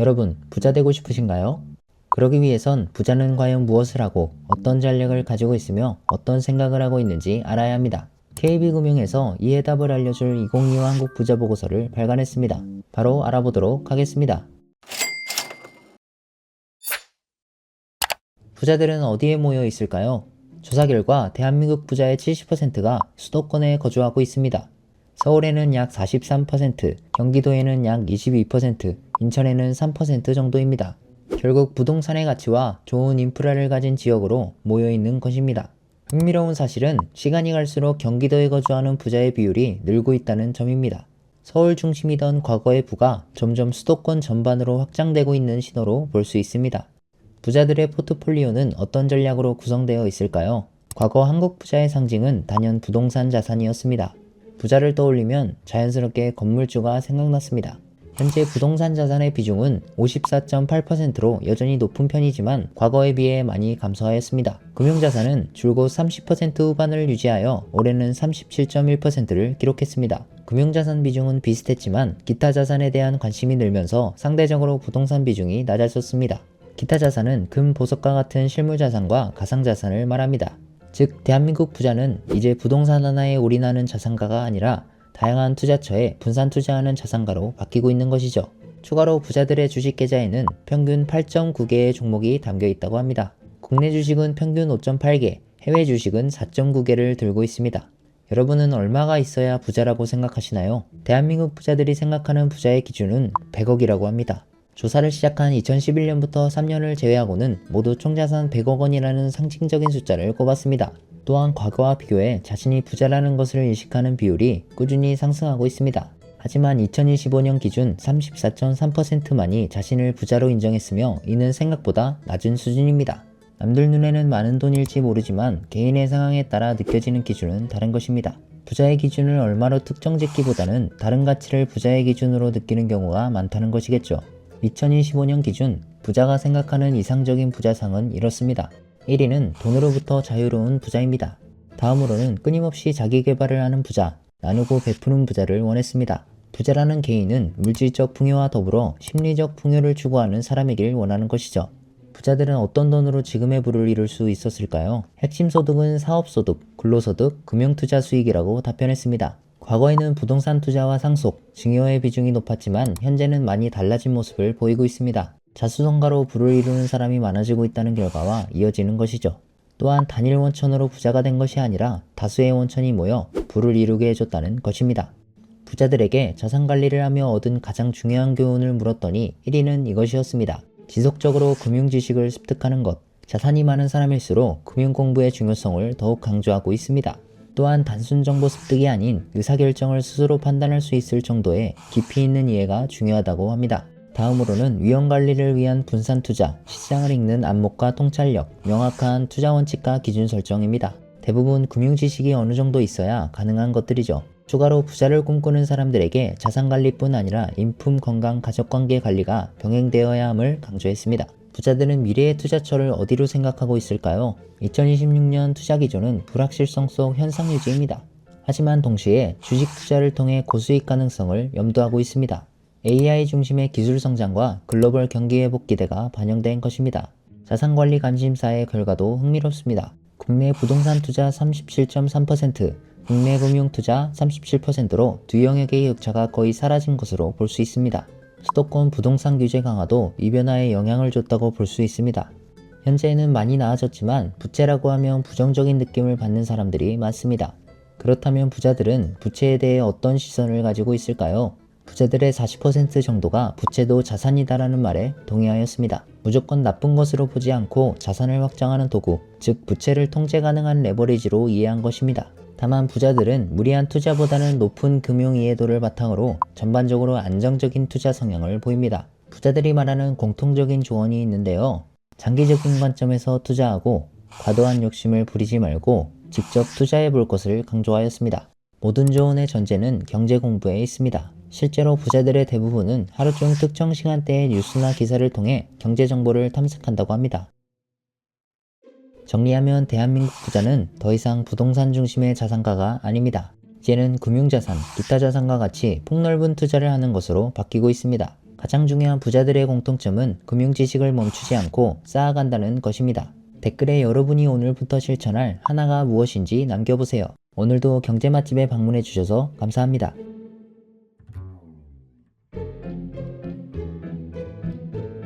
여러분, 부자 되고 싶으신가요? 그러기 위해선 부자는 과연 무엇을 하고 어떤 전략을 가지고 있으며 어떤 생각을 하고 있는지 알아야 합니다. KB금융에서 이 해답을 알려줄 2025 한국 부자 보고서를 발간했습니다. 바로 알아보도록 하겠습니다. 부자들은 어디에 모여 있을까요? 조사 결과 대한민국 부자의 70%가 수도권에 거주하고 있습니다. 서울에는 약 43%, 경기도에는 약 22%, 인천에는 3% 정도입니다. 결국 부동산의 가치와 좋은 인프라를 가진 지역으로 모여 있는 것입니다. 흥미로운 사실은 시간이 갈수록 경기도에 거주하는 부자의 비율이 늘고 있다는 점입니다. 서울 중심이던 과거의 부가 점점 수도권 전반으로 확장되고 있는 신호로 볼 수 있습니다. 부자들의 포트폴리오는 어떤 전략으로 구성되어 있을까요? 과거 한국 부자의 상징은 단연 부동산 자산이었습니다. 부자를 떠올리면 자연스럽게 건물주가 생각났습니다. 현재 부동산 자산의 비중은 54.8%로 여전히 높은 편이지만 과거에 비해 많이 감소하였습니다. 금융자산은 줄곧 30% 후반을 유지하여 올해는 37.1%를 기록했습니다. 금융자산 비중은 비슷했지만 기타 자산에 대한 관심이 늘면서 상대적으로 부동산 비중이 낮아졌습니다. 기타 자산은 금, 보석과 같은 실물 자산과 가상 자산을 말합니다. 즉, 대한민국 부자는 이제 부동산 하나에 올인하는 자산가가 아니라 다양한 투자처에 분산 투자하는 자산가로 바뀌고 있는 것이죠. 추가로 부자들의 주식 계좌에는 평균 8.9개의 종목이 담겨 있다고 합니다. 국내 주식은 평균 5.8개, 해외 주식은 4.9개를 들고 있습니다. 여러분은 얼마가 있어야 부자라고 생각하시나요? 대한민국 부자들이 생각하는 부자의 기준은 100억이라고 합니다. 조사를 시작한 2011년부터 3년을 제외하고는 모두 총자산 100억 원이라는 상징적인 숫자를 꼽았습니다. 또한 과거와 비교해 자신이 부자라는 것을 인식하는 비율이 꾸준히 상승하고 있습니다. 하지만 2025년 기준 34.3%만이 자신을 부자로 인정했으며 이는 생각보다 낮은 수준입니다. 남들 눈에는 많은 돈일지 모르지만 개인의 상황에 따라 느껴지는 기준은 다른 것입니다. 부자의 기준을 얼마로 특정 짓기보다는 다른 가치를 부자의 기준으로 느끼는 경우가 많다는 것이겠죠. 2025년 기준 부자가 생각하는 이상적인 부자상은 이렇습니다. 1위는 돈으로부터 자유로운 부자입니다. 다음으로는 끊임없이 자기 개발을 하는 부자, 나누고 베푸는 부자를 원했습니다. 부자라는 개인은 물질적 풍요와 더불어 심리적 풍요를 추구하는 사람이길 원하는 것이죠. 부자들은 어떤 돈으로 지금의 부를 이룰 수 있었을까요? 핵심 소득은 사업소득, 근로소득, 금융투자 수익이라고 답변했습니다. 과거에는 부동산 투자와 상속, 증여의 비중이 높았지만 현재는 많이 달라진 모습을 보이고 있습니다. 자수성가로 부를 이루는 사람이 많아지고 있다는 결과와 이어지는 것이죠. 또한 단일 원천으로 부자가 된 것이 아니라 다수의 원천이 모여 부를 이루게 해줬다는 것입니다. 부자들에게 자산 관리를 하며 얻은 가장 중요한 교훈을 물었더니 1위는 이것이었습니다. 지속적으로 금융 지식을 습득하는 것. 자산이 많은 사람일수록 금융 공부의 중요성을 더욱 강조하고 있습니다. 또한 단순 정보 습득이 아닌 의사결정을 스스로 판단할 수 있을 정도의 깊이 있는 이해가 중요하다고 합니다. 다음으로는 위험 관리를 위한 분산 투자, 시장을 읽는 안목과 통찰력, 명확한 투자 원칙과 기준 설정입니다. 대부분 금융 지식이 어느 정도 있어야 가능한 것들이죠. 추가로 부자를 꿈꾸는 사람들에게 자산 관리뿐 아니라 인품, 건강, 가족 관계 관리가 병행되어야 함을 강조했습니다. 부자들은 미래의 투자처를 어디로 생각하고 있을까요? 2026년 투자 기조는 불확실성 속 현상 유지입니다. 하지만 동시에 주식 투자를 통해 고수익 가능성을 염두하고 있습니다. AI 중심의 기술 성장과 글로벌 경기 회복 기대가 반영된 것입니다. 자산관리 관심사의 결과도 흥미롭습니다. 국내 부동산 투자 37.3%, 국내 금융 투자 37%로 두 영역의 격차가 거의 사라진 것으로 볼 수 있습니다. 수도권 부동산 규제 강화도 이 변화에 영향을 줬다고 볼 수 있습니다. 현재는 많이 나아졌지만 부채라고 하면 부정적인 느낌을 받는 사람들이 많습니다. 그렇다면 부자들은 부채에 대해 어떤 시선을 가지고 있을까요? 부자들의 40% 정도가 부채도 자산이다라는 말에 동의하였습니다. 무조건 나쁜 것으로 보지 않고 자산을 확장하는 도구, 즉 부채를 통제 가능한 레버리지로 이해한 것입니다. 다만 부자들은 무리한 투자보다는 높은 금융 이해도를 바탕으로 전반적으로 안정적인 투자 성향을 보입니다. 부자들이 말하는 공통적인 조언이 있는데요. 장기적인 관점에서 투자하고 과도한 욕심을 부리지 말고 직접 투자해 볼 것을 강조하였습니다. 모든 조언의 전제는 경제 공부에 있습니다. 실제로 부자들의 대부분은 하루 중 특정 시간대의 뉴스나 기사를 통해 경제 정보를 탐색한다고 합니다. 정리하면 대한민국 부자는 더 이상 부동산 중심의 자산가가 아닙니다. 이제는 금융자산, 기타 자산과 같이 폭넓은 투자를 하는 것으로 바뀌고 있습니다. 가장 중요한 부자들의 공통점은 금융 지식을 멈추지 않고 쌓아간다는 것입니다. 댓글에 여러분이 오늘부터 실천할 하나가 무엇인지 남겨보세요. 오늘도 경제 맛집에 방문해 주셔서 감사합니다.